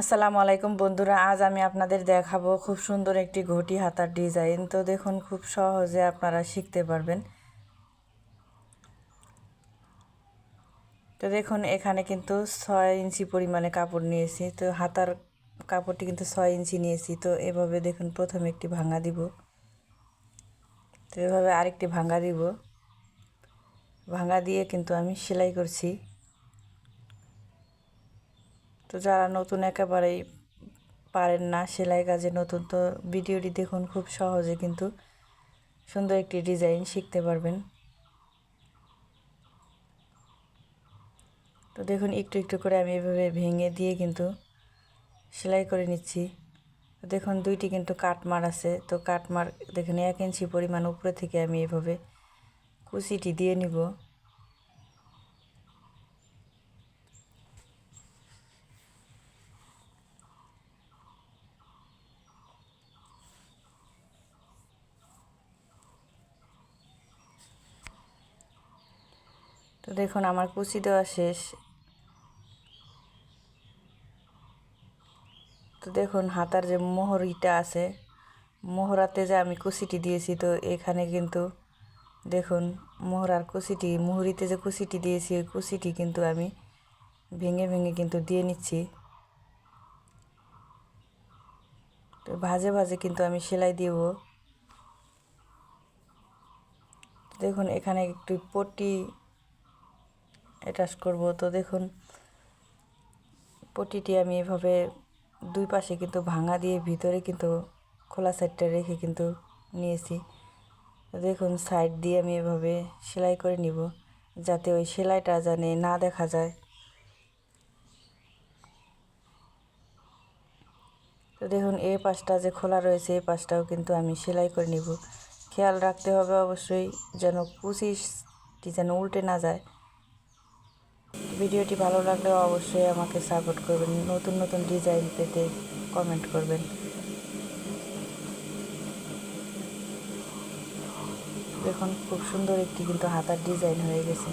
আসসালামু আলাইকুম বন্ধুরা, আজ আমি আপনাদের দেখাবো খুব সুন্দর একটি ঘটি হাতার ডিজাইন। তো দেখুন, খুব সহজে আপনারা শিখতে পারবেন। তো দেখুন, এখানে কিন্তু ছয় ইঞ্চি পরিমাণে কাপড় নিয়েছি। তো হাতার কাপড়টি কিন্তু ছয় ইঞ্চি নিয়েছি। তো এভাবে দেখুন, প্রথমে একটি ভাঙা দিব। তো এভাবে আরেকটি ভাঙা দিব। ভাঙা দিয়ে কিন্তু আমি সেলাই করছি। তো যারা নতুন একেবারেই পারেন না সেলাই কাজে নতুন, তো ভিডিওটি দেখুন খুব সহজে কিন্তু সুন্দর একটি ডিজাইন শিখতে পারবেন। তো দেখুন, একটু একটু করে আমি এভাবে ভেঙে দিয়ে কিন্তু সেলাই করে নিচ্ছি। দেখুন, দুইটি কিন্তু কাটমার আছে। তো কাটমার দেখুন, এক ইঞ্চি পরিমাণ উপরে থেকে আমি এভাবে কুচিটি দিয়ে নিব। তো দেখুন, আমার কুচি দেওয়া শেষ। তো দেখুন, হাতার যে মোহরিটা আছে, মোহরাতে যে আমি কুচিটি দিয়েছি, তো এখানে কিন্তু দেখুন, মোহরার কুচিটি, মুহুরিতে যে কুচিটি দিয়েছি, ওই কুচিটি কিন্তু আমি ভেঙে ভেঙে কিন্তু দিয়ে নিচ্ছি। তো ভাজে ভাজে কিন্তু আমি সেলাই দিব। দেখুন, এখানে একটু পট্টি অ্যাটাচ করব। তো দেখুন, পটিটি আমি এভাবে দুই পাশে কিন্তু ভাঙা দিয়ে ভিতরে কিন্তু খোলা সাইডটা রেখে কিন্তু নিয়েছি। দেখুন সাইড দিয়ে আমি এভাবে সেলাই করে নিব যাতে ওই সেলাইটা জানে না দেখা যায়। তো দেখুন এই পাশটা যে খোলা রয়েছে এই পাশটাও কিন্তু আমি সেলাই করে নিব। খেয়াল রাখতে হবে অবশ্যই যেন কুচিটি যেন উল্টে না যায়। ভিডিওটি ভালো লাগলে অবশ্যই আমাকে সাপোর্ট করবেন, নতুন নতুন ডিজাইন পেতে কমেন্ট করবেন। দেখুন, খুব সুন্দর একটি কিন্তু হাতার ডিজাইন হয়ে গেছে।